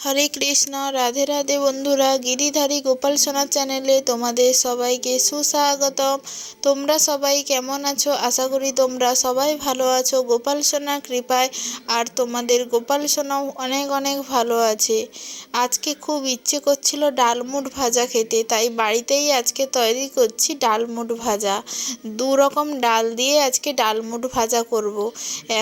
হরে কৃষ্ণ, রাধে রাধে বন্ধুরা, গিরিধারী গোপাল সোনার চ্যানেলে তোমাদের সবাইকে সুস্বাগতম। তোমরা সবাই কেমন আছো? আশা করি তোমরা সবাই ভালো আছো। গোপাল সোনা কৃপায় আর তোমাদের গোপাল সোনাও অনেক অনেক ভালো আছে। আজকে খুব ইচ্ছে করছিল ডালমুট ভাজা খেতে, তাই বাড়িতেই আজকে তৈরি করছি ডালমুট ভাজা। দু রকম ডাল দিয়ে আজকে ডালমুট ভাজা করব।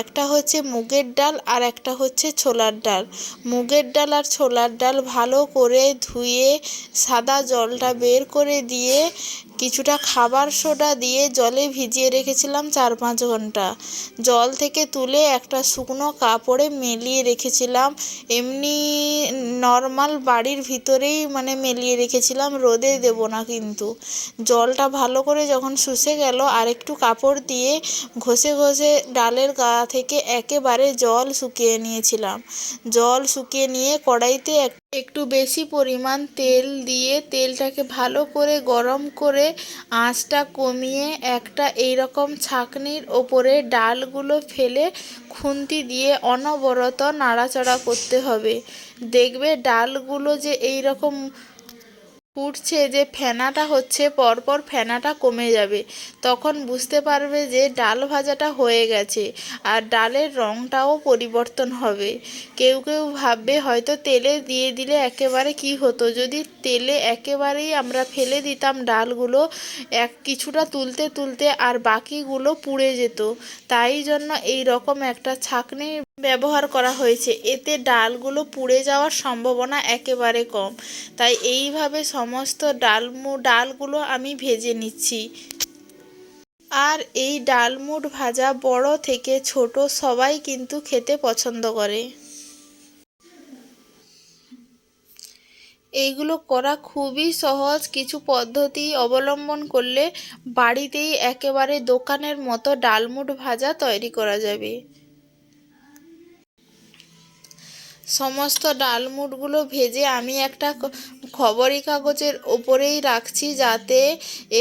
একটা হচ্ছে মুগের ডাল আর একটা হচ্ছে ছোলার ডাল। মুগের ডাল আর ছোলার ডাল ভালো করে ধুয়ে সাদা জলটা বের করে দিয়ে কিছুটা খাবার সোডা দিয়ে জলে ভিজিয়ে রেখেছিলাম চার পাঁচ ঘণ্টা। জল থেকে তুলে একটা শুকনো কাপড়ে মেলিয়ে রেখেছিলাম। এমনি নর্মাল বাড়ির ভিতরেই মানে মেলিয়ে রেখেছিলাম, রোদে দেবো না কিন্তু। জলটা ভালো করে যখন শুষে গেল আর একটু কাপড় দিয়ে ঘষে ঘষে ডালের গা থেকে একেবারে জল শুকিয়ে নিয়েছিলাম। জল শুকিয়ে নিয়ে কড়াইতে একটু বেশি পরিমাণ তেল দিয়ে তেলটাকে ভালো করে গরম করে আঁচটা কমিয়ে একটা এই রকম ছাঁকনির ওপরে ডালগুলো ফেলে খুন্তি দিয়ে অনবরত নাড়াচাড়া করতে হবে। দেখবে ডালগুলো যে এই রকম ফুটছে যে ফেনাটা হচ্ছে, পরপর ফেনাটা কমে যাবে। তখন বুঝতে পারবে যে ডাল ভাজাটা হয়ে গেছে আর ডালের রঙটাও পরিবর্তন হবে। কেউ কেউ ভাববে হয়তো তেলে দিয়ে দিলে একেবারে কি হতো? যদি তেলে একেবারেই আমরা ফেলে দিতাম ডালগুলো, এক কিছুটা তুলতে তুলতে আর বাকিগুলো পুড়ে যেত। তাই জন্য এই রকম একটা ছাঁকনি ব্যবহার করা হয়েছে। এতে ডালগুলো পুড়ে যাওয়ার সম্ভাবনা একেবারে কম। তাই এইভাবে সমস্ত ডালমু, ডালগুলো আমি ভেজে নিচ্ছি। আর এই ডালমুট ভাজা বড় থেকে ছোট সবাই কিন্তু খেতে পছন্দ করে। এইগুলো করা খুবই সহজ। কিছু পদ্ধতি অবলম্বন করলে বাড়িতেই একেবারে দোকানের মতো ডালমুট ভাজা তৈরি করা যাবে। সমস্ত ডালমুটগুলো ভেজে আমি একটা খবরি কাগজের ওপরেই রাখছি যাতে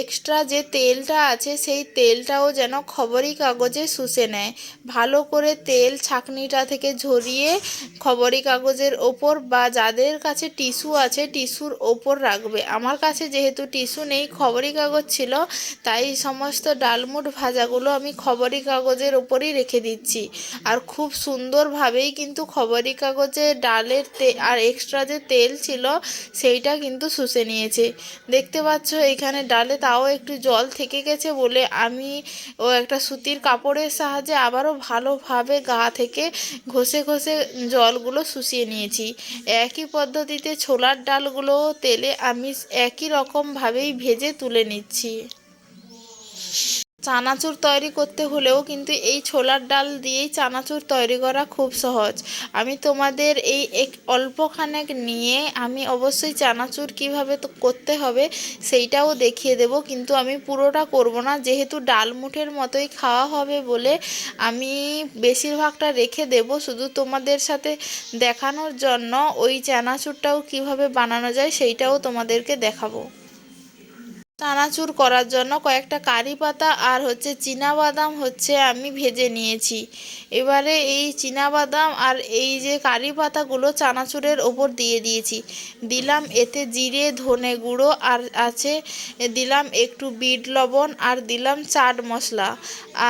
এক্সট্রা যে তেলটা আছে সেই তেলটাও যেন খবরি কাগজে শুষে নেয়। ভালো করে তেল ছাঁকনিটা থেকে ঝরিয়ে খবরি কাগজের ওপর বা যাদের কাছে টিস্যু আছে টিস্যুর ওপর রাখবে। আমার কাছে যেহেতু টিস্যু নেই খবরি কাগজ ছিল, তাই সমস্ত ডালমুট ভাজাগুলো আমি খবরি কাগজের ওপরেই রেখে দিচ্ছি। আর খুব সুন্দরভাবেই কিন্তু খবরি কাগজে ডালের তে আর এক্সট্রা যে তেল ছিল, সেইটা কিন্তু শুষে নিয়েছে। দেখতে পাচ্ছ, এখানে ডালে তাও একটু জল থেকে গেছে বলে আমি ও একটা সুতির কাপড়ের সাহায্যে আবারও ভালোভাবে গা থেকে ঘষে ঘষে জলগুলো শুষিয়ে নিয়েছি। একই পদ্ধতিতে ছোলার ডালগুলো তেলে আমি একই রকমভাবেই ভেজে তুলে নিচ্ছি। চানাচুর তৈরি করতে হলেও কিন্তু এই ছোলার ডাল দিয়েই চানাচুর তৈরি করা খুব সহজ। আমি তোমাদের এই এক অল্পখানেক নিয়ে আমি অবশ্যই চানাচুর কীভাবে করতে হবে সেইটাও দেখিয়ে দেব, কিন্তু আমি পুরোটা করব না। যেহেতু ডাল মুঠের মতোই খাওয়া হবে বলে আমি বেশিরভাগটা রেখে দেব, শুধু তোমাদের সাথে দেখানোর জন্য ওই চানাচুরটাও কীভাবে বানানো যায় সেইটাও তোমাদেরকে দেখাবো। চানাচুর করার জন্য কয়েকটা কারি পাতা আর হচ্ছে বাদাম হচ্ছে আমি ভেজে নিয়েছি। এবারে এই বাদাম আর এই যে কারি পাতাগুলো চানাচুরের ওপর দিয়ে দিয়েছি। দিলাম এতে জিরে, ধনে গুঁড়ো আর আছে, দিলাম একটু বিট লবণ আর দিলাম চাট মশলা।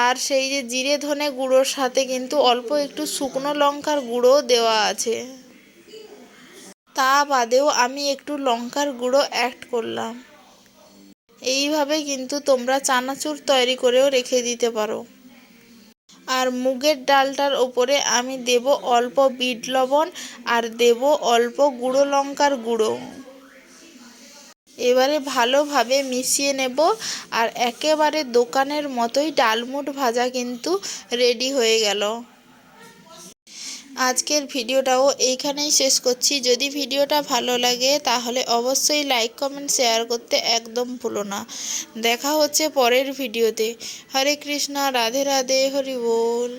আর সেই যে জিরে, ধনে গুঁড়োর সাথে কিন্তু অল্প একটু শুকনো লঙ্কার গুঁড়ো দেওয়া আছে। তা বাদেও আমি একটু লঙ্কার গুঁড়ো অ্যাড করলাম। এইভাবে কিন্তু তোমরা চানাচুর তৈরি করেও রেখে দিতে পারো। আর মুগের ডালটার ওপরে আমি দেব অল্প বিট লবণ আর দেব অল্প গুঁড়ো লঙ্কার গুঁড়ো। এবারে ভালোভাবে মিশিয়ে নেব আর একেবারে দোকানের মতোই ডালমুট ভাজা কিন্তু রেডি হয়ে গেল। আজকের ভিডিওটাও এইখানেই শেষ করছি। যদি ভিডিওটা ভালো লাগে, তাহলে অবশ্যই লাইক কমেন্ট শেয়ার করতে একদম ভুলো না। দেখা হচ্ছে পরের ভিডিওতে। হরে কৃষ্ণা, রাধে রাধে, হরি বল।